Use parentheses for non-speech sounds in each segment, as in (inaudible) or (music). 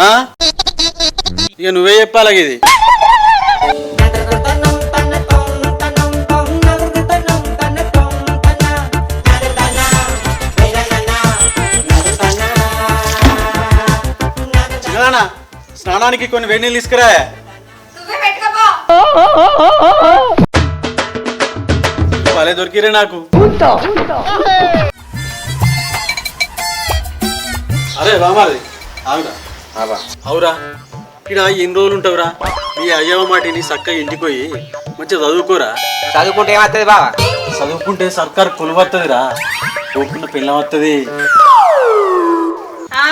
ఆ? ఇక నువ్వే చెప్పాలి ఇది. స్నానానికి కొన్ని వేడి నీళ్ళు తీసుకురా. భలే దొరికిరే నాకు. అరే ఆగురా. అవురా. ఇక్కడ ఎన్ని రోజులు ఉంటావురా? నీ అయ్యవ మాటిని చక్కగా ఇంటికి పోయి మంచిగా చదువుకోరా. చదువుకుంటే ఏమవుతుంది బావా? చదువుకుంటే సర్కార్ కొలువత్తదిరా. ఓపుకున్న పిల్ల వస్తుంది ఆ,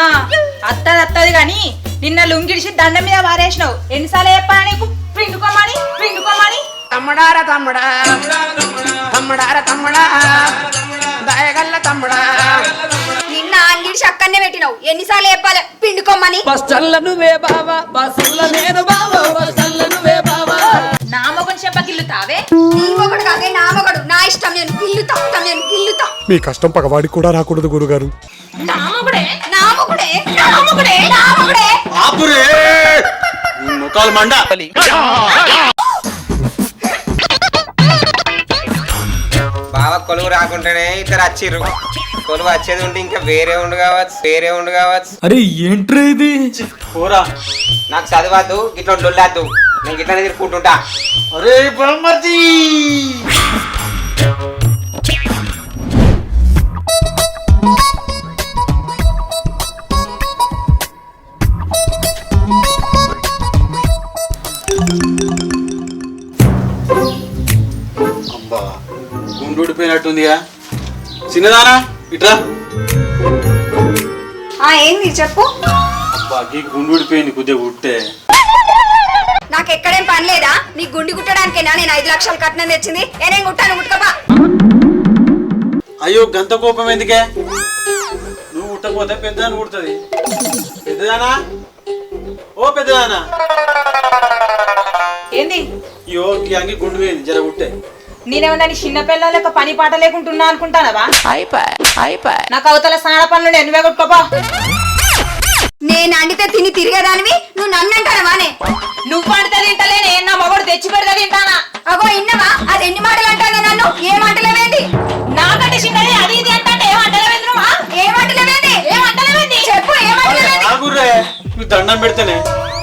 అత్తది అత్తది గాని నిన్న లుంగిడిసి దండ మీద వారేసినావు. ఎన్నిసార్లు చెప్పాలా నీకు? పిండుకోమని పిండుకోమని. తమ్ముడారా తమ్ముడా. తమ్ముడారా తమ్ముడా. దయగల్ల తమ్ముడా. నిన్న అంగిడి అక్కడనే పెట్టినావు. ఎన్నిసార్లు చెప్పాలి? పిండుకోమని. బస్టల్ల నువ్వే బావా బస్సుల్ల నేను బావా బస్టల్ల నువ్వే బావా. నా మొగం చెప్పకిల్లు తావే నీ మొగడు కాదే నా మొగడు. నా ఇష్టం నేను మీ కష్టం పగవాడికి కూడా రాకూడదు గురుగారు. నా మొగుడే? నా మొగుడే? నా మొగుడే? నా మొగుడే? ఆపురే! నీ ముఖాలు మండ. కొలువు రాకుంటేనే ఇద్దరు వచ్చిర్రు. కొలువు వచ్చేది ఉంటే ఇంకా వేరే ఉండు కావచ్చు వేరే ఉండు కావచ్చు. అరే ఏంట్రా ఇది? పోరా. నాకు చదవద్దు ఇట్లా లొల్లద్దు నేను ఇట్లా తిరుక్కుంటుంటా. అరే బామ్మర్ది అబ్బా గుండు ఊడిపోయినట్టుందిగా. చిన్నదానా ఇట్రా. ఆ ఏంది చెప్పు. అబ్బా ఈ గుండు ఊడిపోయింది కొద్దిగా ఉట్టే. నాకు ఎక్కడేం పని లేదా? నీ గుండి కుట్టడానికేనా నేను ఐదు లక్షలు కట్నం తెచ్చింది? నేనేం కుట్టాను కుట్టుకోపా అయ్యో గంత కోపం ఎందుకే? నువ్వు ఉట్టకపోతే పెద్దదాన్ని కుడుతుంది. పెద్దదానా? ఓ పెద్దదానా. ఏంది? అయ్యో ఈ అంగి గుండు పోయింది జర ఉట్టే నేనేమన్నా నీ చిన్న పిల్లలకి పని పాట లేకుంటున్నా అనుకుంటానవా? నాకు అవతల స్నాన పనులు నేను నువ్వే కొట్టుకోపా. నేను అండితే తిని తిరిగేదానివి నువ్వు నన్ను అంటానవానే నువ్వు పండితే తింటలేనే నా మొగడు తెచ్చి పెడతా తింటానా? అగో ఇన్నవా? అది ఎన్ని మాటలు అంటాను నన్ను? ఏ మాటలేవేంటి నాకంటే చిన్నది అది ఇది అంటే ఏమంటలేవేంద్రు ఏ మాటలేవేంటి ఏమంటలేవేంది చెప్పు ఏ ఆగుర్రే మీకు దండం పెడితేనే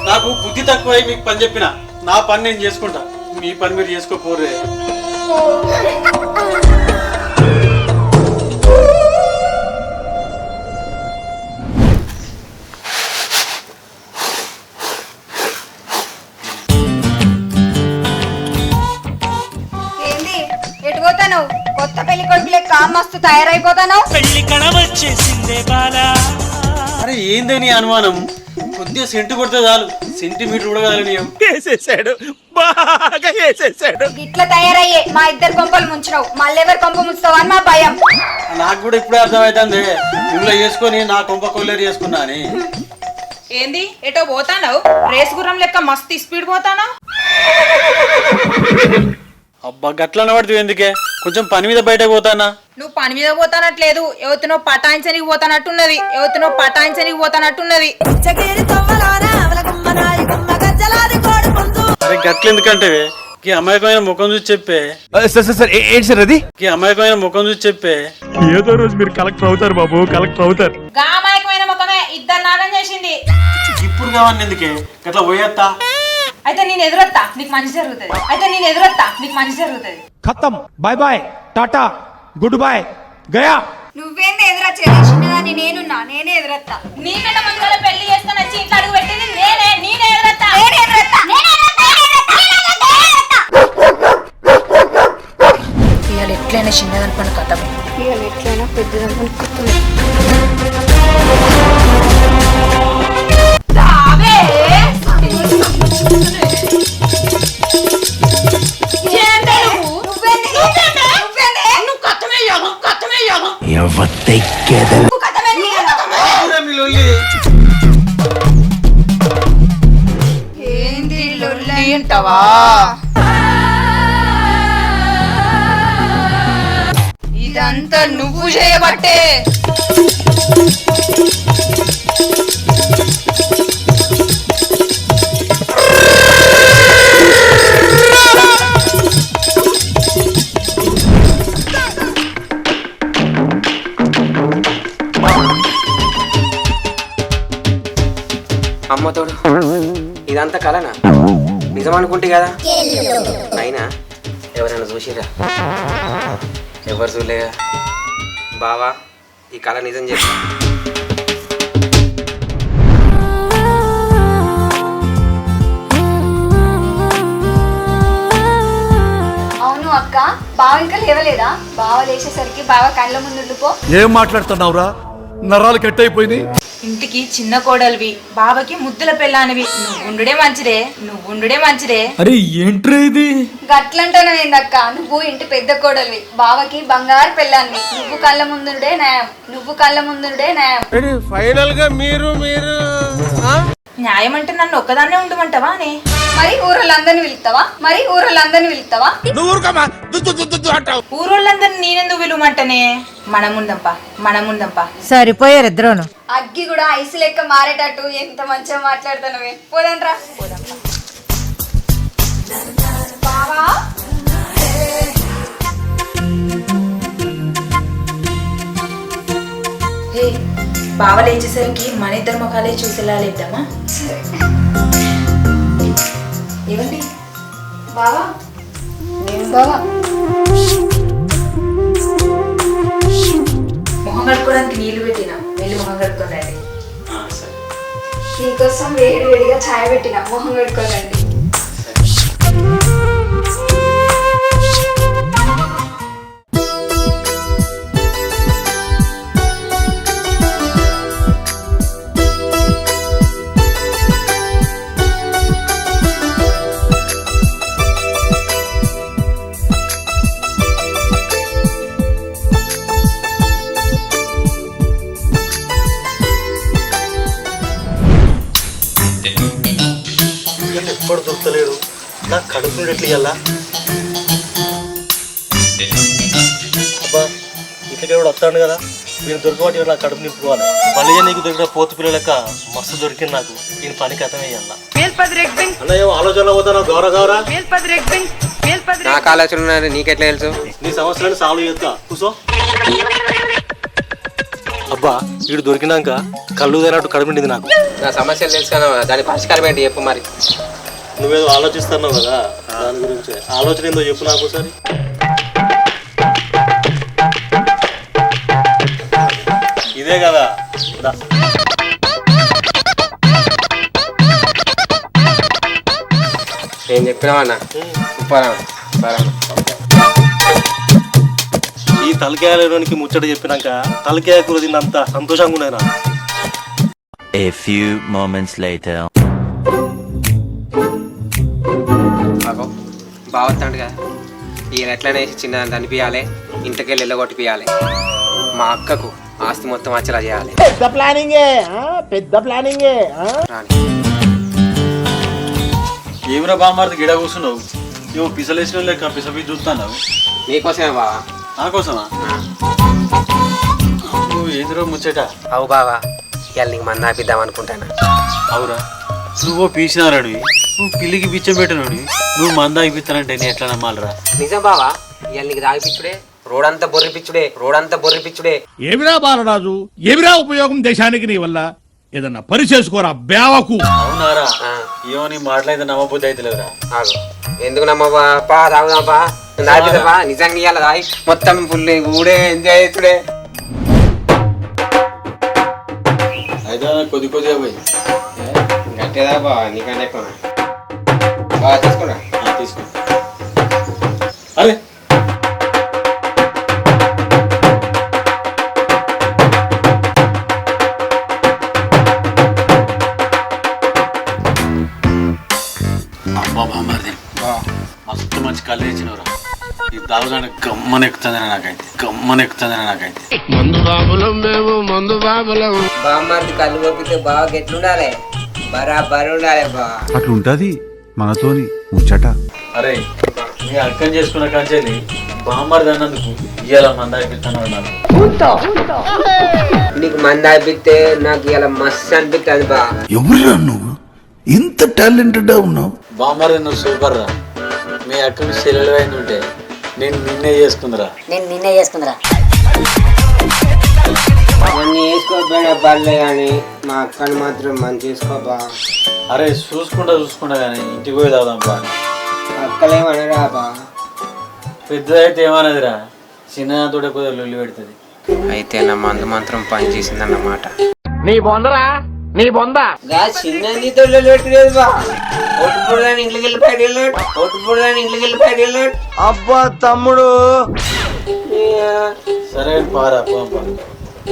నాకు బుద్ధి తక్కువ మీకు పని చెప్పిన. నా పని నేను చేసుకుంటా. మీ పని మీరు చేసుకోపోరే కొత్త పెళ్ళి కొడుకులే కామ్ మస్తు తయారైపోతాను అరే ఏందే నీ అనుమానం? కొద్దిగా సెంటు కొడితే చాలు. సెంటీమీటర్ కూడా కాదు నీ వేసేసాడు బాగా వేసేసాడు ఇట్లా తయారయ్యే మా ఇద్దరు కొంపలు ముంచినావు. మళ్ళెవరు కొంప ముంచుతావు అని మా భయం. నాకు కూడా ఇప్పుడే అర్థమవుతుంది ఇంట్లో చేసుకొని నా కొంప కొల్లేరు చేసుకున్నా అని. ఏంది? ఎటో పోతానవు? రేస్ గుర్రం లెక్క మస్తు స్పీడ్ పోతాను అబ్బా గట్ల పడుతుంది ఎందుకే? కొంచెం పని మీద బయటకు పోతానా? నువ్వు పని మీద పోతానట్లేదు. ఎవరినో పటాయించనికి పోతానట్టున్నది. ఎవరినో పటాయించనికి పోతానట్టున్నది. అరే గట్ల ఎందుకంటే ఈ అమాయకమైన ముఖం చూసి చెప్పే. సార్ సార్ సార్ ఏంటి సార్ అది? ఈ అమాయకమైన ముఖం చూసి చెప్పే. ఏదో రోజు మీరు కలెక్టర్ అవుతారు బాబు కలెక్టర్ అవుతారు. గామాయకమైన ముఖమే ఇద్దరు నాగం చేసింది. ఇప్పుడు కావాలి ఎందుకే గట్ల పోయేస్తా అయితే నేను ఎదురొత్తా నీకు మంచి జరుగుతుంది. అయితే నేను ఎదురొత్తా నీకు మంచి జరుగుతుంది. ఖతం. Bye bye tata good bye Gaya నువ్వేంది ఎదురొచ్చేది నేనున్నా నేనే ఎదురొత్తా. నీకంటే ముందు పెళ్ళి చేసుకొని వచ్చి ఇంట్లో అడుగు పెట్టింది నేనే నేనే ఎదురొత్తా. నేనే ఎదురొత్తా. ఇవాళ ఎట్లయినా చిన్నదనుకుని కథం. ఇవాళ ఎట్లయినా చేయబట్టే. అమ్మతోడు ఇదంతా కలనా? నిజం అనుకుంటే కదా? అయినా ఎవరైనా చూసిరా ఎవరు చూడలేగా? బావా ఈ కళ నిజం చెప్పు. అవును అక్క బావ ఇంకా లేవలేదా? బావ లేచేసరికి బావ కళ్ళ ముందు ఉండిపో. ఏం మాట్లాడుతున్నావురా? నరాలు కట్ అయిపోయినాయి ఇంటికి చిన్న కోడలివి బావకి ముద్దుల పెళ్ళానివి. నువ్వు ఉండుడే మంచిదే నువ్వు ఉండుడే మంచిదే. అరే ఏంట్రా ఇది? గట్లంటాను ఏందక్క? నువ్వు ఇంటి పెద్ద కోడలివి బావకి బంగారు పెళ్ళాన్ని నువ్వు కళ్ళ ముందుడే న్యాయం నువ్వు కళ్ళ ముందుడే న్యాయం ఫైనల్గా మీరు మీరు న్యాయం అంటే నన్ను ఒక్కదాన్నే ఉండమంటావా అనే మరి ఊరోళ్ళందరిని పిలుస్తావా? మరి ఊరోళ్ళందరిని పిలుస్తావా? ఊరోళ్ళందరినీ నేనెందుకు విలువమంటనే మనముందంపా మనముందంపా. సరిపోయారు ఇద్దరును. అగ్గి కూడా ఐసు లెక్క మారేటట్టు ఎంత మంచిగా మాట్లాడుతున్నావే పోదండ్రా బావా? హే బావ లేచేసరికి మన ఇద్దరు ముఖాలే చూసేలా లేద్దామా ఏమండి బావా? బావా? మొహం కడుక్కోవడానికి నీళ్ళు పెట్టినా? వెళ్ళి మొహం కడుక్కొని రండి సరే. నీకోసం వేడి వేడిగా ఛాయ్ పెట్టిన మొహం కడుక్కోనండి నాకు కడుపు నుండి ఎట్లా? అబ్బా ఇట్లకే కూడా వస్తాడు కదా నేను దొరకబట్టి నా కడుపు నింపుకోవాలి. మళ్ళీ నీకు దొరికిన పోతు పిల్లలక మస్తు దొరికింది నాకు. దీని పని కథ వేయాల అన్నయ్య ఆలోచన పోతాను గౌర గౌర నాకు ఆలోచన నీకెట్లా తెలుసు? నీ సమస్యలను సాల్వ్ చేస్తా. కూసో. అబ్బా వీడు దొరికినాక కళ్ళు తినట్టు కడుపు నిండింది నాకు. నా సమస్యలు తెలుసు కదా దాని పరిష్కారం ఏంటి చెప్పు మరి? నువ్వేదో ఆలోచిస్తున్నావు కదా దాని గురించి. ఆలోచన ఏందో చెప్పు నాకు ఒకసారి. ఇదే కదా. ఏం చెప్పినావన్నా సూపర్ అన్న ఈ తలకాయలోనికి ముచ్చట చెప్పినాక తలకాయ కూర తిన్నంత సంతోషంగా ఉన్నది నాకు. A few moments later. బావత్తాడు కదా ఈయన ఎట్లనే చిన్న అనిపించాలి ఇంటికెళ్ళి వెళ్ళగొట్టిపియాలి మా అక్కకు ఆస్తి మొత్తం వచ్చేలా చేయాలి. పెద్ద ప్లానింగే పెద్ద ప్లానింగే ఏమిరా బామ్మారిది గిడ కూర్చున్నావు? నువ్వు పిసలేసిన లెక్క పిసపి చూస్తున్నావు? నీకోసమే బావా? నా కోసమా? నువ్వు ఎదురో ముచ్చట? అవు బావా ఇవాళ నీకు మంద ఆపిద్దాం అనుకుంటాను అవురా. నువ్వు పీసినారడివి నువ్వు పిల్లికి బిచ్చం పెట్టినోడివి నువ్వు మంద అయిపోతానంటే నేను ఎట్లా నమ్మాలిరా? నిజం బావా ఇవాళ నీకు తాగిపిచ్చుడే రోడంతా బొర్రిపిచ్చుడే రోడంతా బొర్రిపిచ్చుడే ఏమిరా బాలరాజు ఏమిరా ఉపయోగం దేశానికి నీ వల్ల? ఏదన్నా పని చేసుకోరా బేవకు అవునారా. ఏమో నీ మాటలైతే నమ్మబుద్ధి అయితే లేదురా. ఆగు. ఎందుకు నమ్మవా? పా నిజంగా ఇవాళ తాగి. మొత్తం ఫుల్ ఊడే ఎంజాయ్ అయితే కొద్ది కొద్దిగా పోయి. గట్టేదా బా నీకంటే ఎక్కువ. తీసుకున్నా తీసుకో. అరే. అబ్బా బామ్మది మస్తు మంచి కళ్ళు ఇచ్చినవరా ఈ దావుదాన్ని గమ్మన ఎక్కుతుందని నాకైతే. గమ్మన ఎక్కుతుందని నాకైతే. బామ్మది కళ్ళు పంపితే బాగా గెట్లుండాలి బరాబర్ ఉండాలి బా. అట్లుంటది. మనతోని ముచ్చట. అరే నీ అర్థం చేసుకున్న కంచెని బామ్మది అన్నందుకు ఇవాళ మంద అయిపోతున్నాడు నాకు నీకు మంది అనిపిస్తే నాకు ఇలా మస్తు అనిపిస్తుంది బా. ఎవరురా నువ్వు? ఇంత టాలెంటెడ్ ఉన్నావు. బామ్మది నువ్వు సూపర్ రా. మీ అక్కకు సెలవు అయింది ఉంటే నేను నిన్నే చేసుకుందిరా. నేను నిన్నే చేసుకుందిరా. నన్ను వేసుకోపోయిన పర్లే కానీ మా అక్కని మాత్రం మంచి చేసుకోబా అరే చూసుకుంటా చూసుకుంటా కానీ ఇంటికి పోయి తాగుదాం బా అక్కలేమనరా బా. పెద్దదైతే ఏమన్నదిరా చిన్నతోటే కొద్దిగా లొల్లి పెడుతుంది. అయితే నా మందు మంత్రం పని చేసిందన్నమాట. నీ బొందరా? నీ బొంద? గా చిన్న నీతో పెట్టలేదు బా. ఓటుపూడి దాని ఇంట్లోకి వెళ్ళి బయట వెళ్ళాడు. ఓటుపూడి దాని ఇంట్లోకి వెళ్ళి బయట వెళ్ళాడు. అబ్బా తమ్ముడు. సరే పారా పోదాం పా. బా ఓ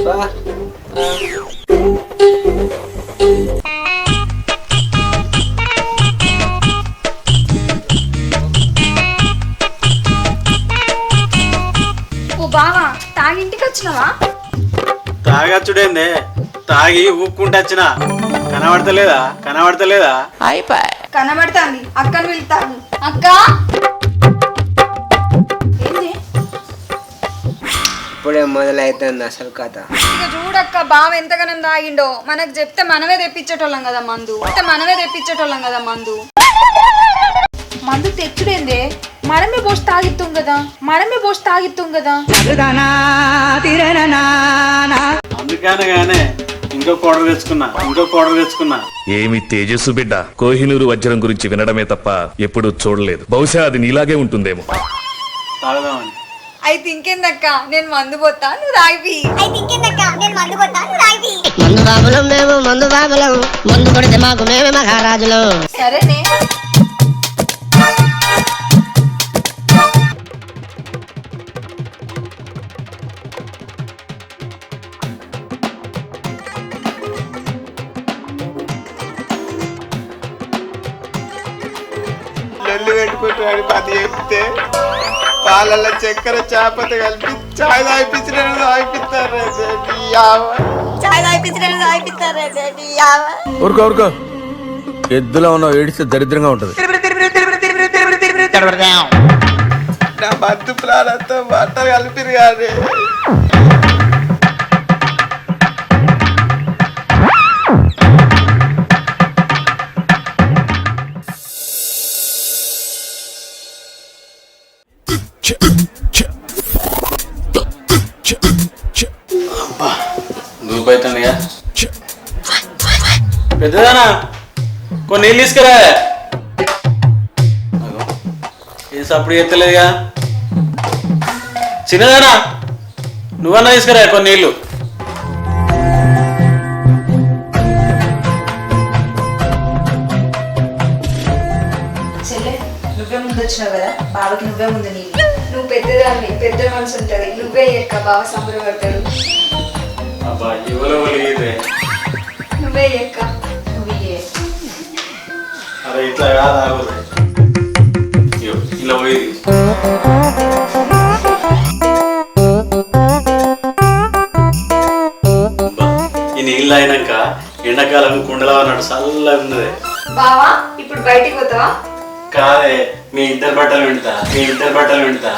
బావా తాగింటికి వచ్చినావా? తాగచ్చుడేందే? తాగి ఊక్కుంటూ వచ్చిన. కనబడతలేదా? కనబడతలేదా? కనబడతాంది. అక్కని వెళ్తాను. అక్క! ఇప్పుడే మొదలవుతుంది అసలు కథ? ఇక చూడక్క బావ ఎంతగానం తాగిండో మనకు చెప్తే మనమే తెప్పించేటోళ్ళం కదా మందు. అంటే మనమే తెప్పించేటోళ్ళం కదా మందు. మందు తెచ్చుడేందే? మనమే పోసి తాగిత్తాం కదా. మనమే పోసి తాగిత్తాం కదా. అందుకనే గానే ఇంకో కోడలు తెచ్చుకున్నా ఇంకో కోడలు తెచ్చుకున్నా. ఏమి తేజస్సు బిడ్డ. కోహినూరు వజ్రం గురించి వినడమే తప్ప ఎప్పుడూ చూడలేదు. బహుశా అది నీలాగే ఉంటుందేమో. తాగుదామని. అయితే ఇంకేందక్క నేను మందు పోతా నువ్వు తాగిపి అయితే ఇంకేందక్క నేను మందు పోతా నువ్వు మందు బాబులం మేము మందు బాబులం. మందు కొడితే మాకు మేమే మహారాజులు. సరేనే. పెట్టుకుంటున్నాడు పది చెప్తే. పాలల్లో చక్కెర చేపత కలిపి చాయ్ తాగిపించినట్టు తాగిపిస్తారు ఊరుకో ఊరుకో ఎద్దులో ఉన్నావు ఏడిస్తే దరిద్రంగా ఉంటది నా మత్తు ప్రాణంతో బట్టలు కలిపిరు కానీ పెద్దదానా? కొన్ని నీళ్ళు తీసుకురా. ఏం సప్పుడు ఎత్తలేదుగా? చిన్నదానా? నువ్వన్నా తీసుకురా కొన్ని నీళ్ళు. నువ్వే ముందు వచ్చినావు కదా? బావకి నువ్వే ముందు నీళ్ళు. నువ్వు పెద్దదాన్ని పెద్ద మనసు ఉంటది. నువ్వే ఎక్క బావ సంబరపడతాడు నువ్వే ఎక్క. అరే ఇట్లా కాదు ఆగురే ఇలా పోయి ఈ నీళ్ళు అయినాక ఎండాకాలం కుండలా అన్నాడు చల్లగా ఉన్నది. బావా ఇప్పుడు బయటికి పోతావా? కాదే మీ ఇద్దరు బట్టలు వింటా మీ ఇద్దరు బట్టలు వింటా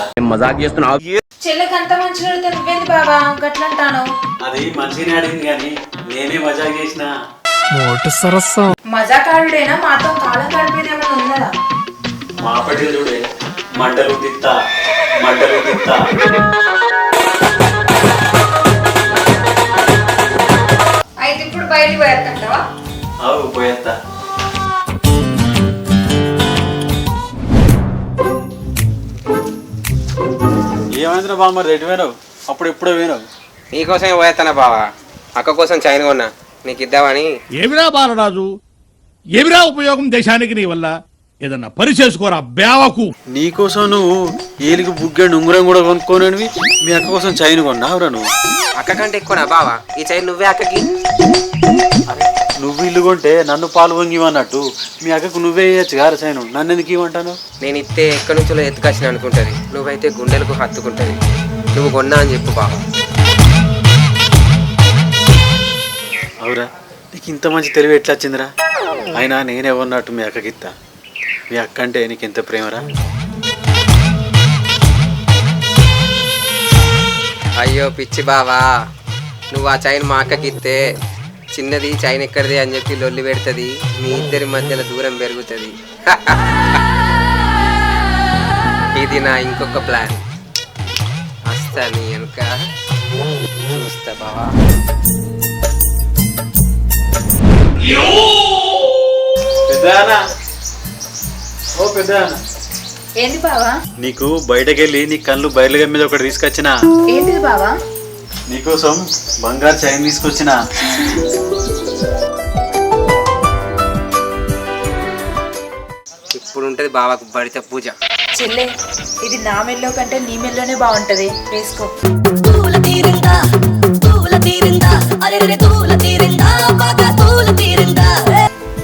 చెల్లెకి అంత మంచిగా అడిగితే నువ్వేంది బావా? గట్లంటాను. అది మంచిగానే అడిగింది కానీ నేనే మజాక్ చేసిన. మజాకారుడేనా? మాతో కాలం గడిపేది ఏమైనా ఉన్నదా మా పట్టి చూడే మంటలు తిత్తా మంటలు తిత్తా. అయితే ఇప్పుడు బయటికి అవు పోయేస్తా ఏమైందిరా బామ్మ రెడ్డి పోయినావు అప్పుడు ఎప్పుడో పోయినావు నీకోసమే పోయేస్తానా బావా. అక్క కోసం చైన్ కొన్నా. నీకు ఇద్దామని. ఏమిరా బాలరాజు? ఏమిరా ఉపయోగం దేశానికి నీ వల్ల? ఏదన్నా పని చేసుకోరా బేవకు నీకోసం నువ్వు ఏలికి బుగ్గండి ఉంగరం కూడా కొనుక్కోనివి మీ అక్క కోసం చైన్ కొన్నావురా నువ్వు? అక్క కంటే ఎక్కువనా బావా? ఈ చైన్ నువ్వే అక్కకి? అరే నువ్వు ఇల్లు కొంటే నన్ను పాలు వంగివన్నట్టు మీ అక్కకు నువ్వే ఇవ్వచ్చు గారు చైన్. నన్ను ఎందుకు ఇవ్వమంటాను? నేను ఇస్తే ఎక్కడి నుంచో ఎత్తుకొచ్చిన అనుకుంటది. నువ్వైతే గుండెలకు హత్తుకుంటది. నువ్వు కొన్నా అని చెప్పు బావా. నీకు ఇంత మంచి తెలివి ఎట్లా వచ్చిందిరా? అయినా నేనేవన్నట్టు మీ అక్కకి మీ అక్క అంటే నీకు ఎంత ప్రేమరా? అయ్యో పిచ్చి బావా. నువ్వు ఆ చైన్ మా అక్కకి ఇస్తే చిన్నది చైన్ ఎక్కడిది అని చెప్పి లొల్లి పెడుతుంది. మీ ఇద్దరి మధ్యలో దూరం పెరుగుతుంది. (laughs) ఇది నా ఇంకొక ప్లాన్. వస్తా నీ వెనుక. చూస్తా బావా. పెద్దనా? ఓ పెద్దనా? ఏంది బావా? నీకు బయటకెళ్ళి నీ కళ్ళు బయలుగా మీద ఒకటి తీసుకొచ్చిన. ఏంటిది బావా? నీకోసం బంగారు చైన్ తీసుకొచ్చిన. ఇప్పుడు ఉంటుంది బావాకు బడిత పూజ. చెల్లె ఇది నా మెల్లో కంటే నీ మెల్లోనే బాగుంటది వేసుకో. తూల తీరిందా? తూల తీరిందా? అరే తూల తీరిందా? బాగా తూల తీరిందా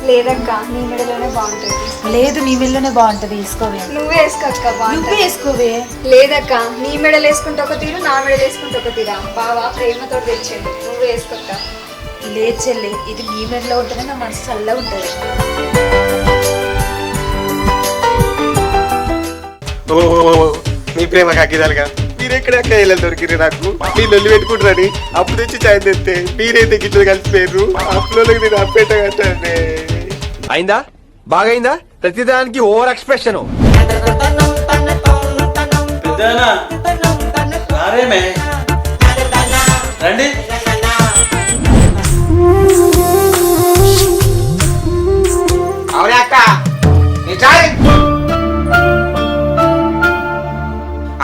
లేదక్క నీ మెడలోనే బాగుంటుంది. లేదు నీ మెల్లోనే బాగుంటది వేసుకోవే. నువ్వే వేసుకోక్క నువ్వే వేసుకోవే. లేదక్క నీ మెడలు వేసుకుంటే ఒక తీరు నా మెడలు వేసుకుంటే ఒక తీరా? బావా ప్రేమతో తెచ్చిండు నువ్వే వేసుకోక్క లేదు చెల్లె ఇది నీ మెడలో ఉంటేనే నా మనసు చల్లగా ఉంటది. మీ ప్రేమ కాకిదాలుగా మీరు ఎక్కడ వెళ్ళాలి దొరికిరు నాకు? మీ లొల్లి పెట్టుకుంటారని అప్పుడు తెచ్చి చాయ్ తెస్తే మీరైతే గిట్ల కలిసిపోయారు అప్పుడు నేను అప్పేట కట్టండి అయిందా? బాగైందా? ప్రతిదానికి ఓవర్ ఎక్స్ప్రెషన్. రండి.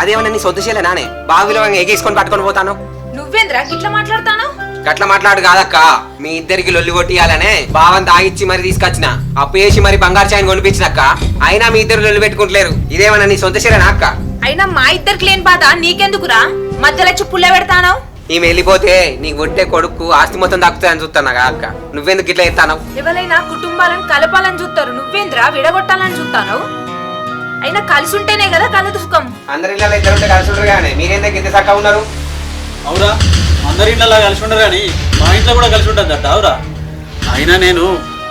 అదేమన్నా నీ సొద్దు చేయలే నానే? బావిలో ఎగేసుకొని పట్టుకొని పోతాను. నువ్వేంద్రా గిట్లా మాట్లాడతాను? గట్ల మాట్లాడు కాదక్క. మీ ఇద్దరికి లొల్లి కొట్టియాలనే బావని తాగిచ్చి మరి తీసుకొచ్చిన. అప్పు వేసి మరి బంగారు చైన్ కొనిపించినక్క. అయినా మీ ఇద్దరు లొల్లి పెట్టుకుంటలేరు. ఇదేమన్నా నీ సొంత చీరనా అక్క? అయినా మా ఇద్దరికి లేని బాధ నీకెందుకురా? మధ్యలో పుల్ల పెడతాను ఈమె వెళ్ళిపోతే నీకు ఒట్టే కొడుకు ఆస్తి మొత్తం దక్కుతుందని చూస్తాను అక్క. నువ్వెందుకు ఇట్లా ఎత్తాను ఎవరైనా కుటుంబాలను కలపాలని చూస్తారు నువ్వేంద్రా విడగొట్టాలని చూస్తాను అయినా కలిసి ఉంటేనే కదా కలదు సుఖం. అందరి ఇళ్ళలో ఇద్దరు ఉంటే కలిసి ఉండరు కానీ మీరేందుకు ఇంత చక్కగా ఉన్నారు? అవురా అందరి ఇంట్లో కలిసి ఉండరు కానీ మా ఇంట్లో కూడా కలిసి ఉంటుంది అట్ట అవురా. అయినా నేను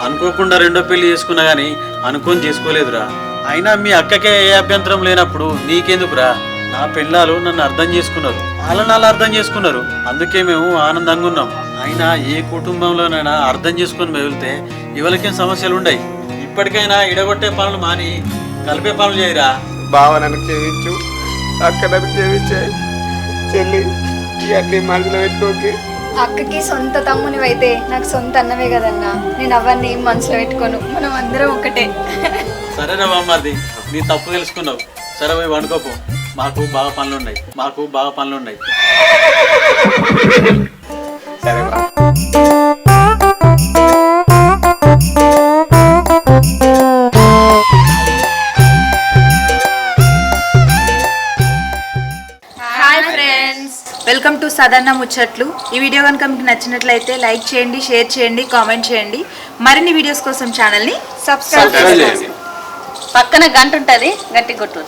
అనుకోకుండా రెండో పెళ్ళి చేసుకున్నా కానీ అనుకొని చేసుకోలేదురా. అయినా మీ అక్కకే ఏ అభ్యంతరం లేనప్పుడు నీకెందుకురా? నా పిల్లలు నన్ను అర్థం చేసుకున్నారు. వాళ్ళని వాళ్ళు అర్థం చేసుకున్నారు. అందుకే మేము ఆనందంగా ఉన్నాం. అయినా ఏ కుటుంబంలోనైనా అర్థం చేసుకుని మెదిలితే ఇవలకేం సమస్యలు ఉండయి. ఇప్పటికైనా ఇడగొట్టే పనులు మాని కలిపే పనులు చేయరా? బావ నన్ను క్షమించు అక్క నన్ను క్షమించే చెల్లి. మనసులో పెట్టుకోకి. అక్కకి సొంత తమ్మునివైతే నాకు సొంత అన్నవే కదన్నా. నేను అవన్నీ ఏం మనసులో పెట్టుకోను. మనం అందరం ఒకటే. సరేనా బామ్మది నీ తప్పు తెలుసుకున్నావు. సరే పోయి వండుకోపు. మాకు బాగా పనులు ఉన్నాయి మాకు బాగా పనులు ఉన్నాయి సరే బా. సదన్న ముచ్చట్లు. ఈ వీడియో కనుక మీకు నచ్చినట్లయితే లైక్ చేయండి షేర్ చేయండి కామెంట్ చేయండి. మరిన్ని వీడియోస్ కోసం ఛానల్ని సబ్స్క్రైబ్ చేసుకోండి. పక్కన గంట ఉంటది గట్టి కొట్టు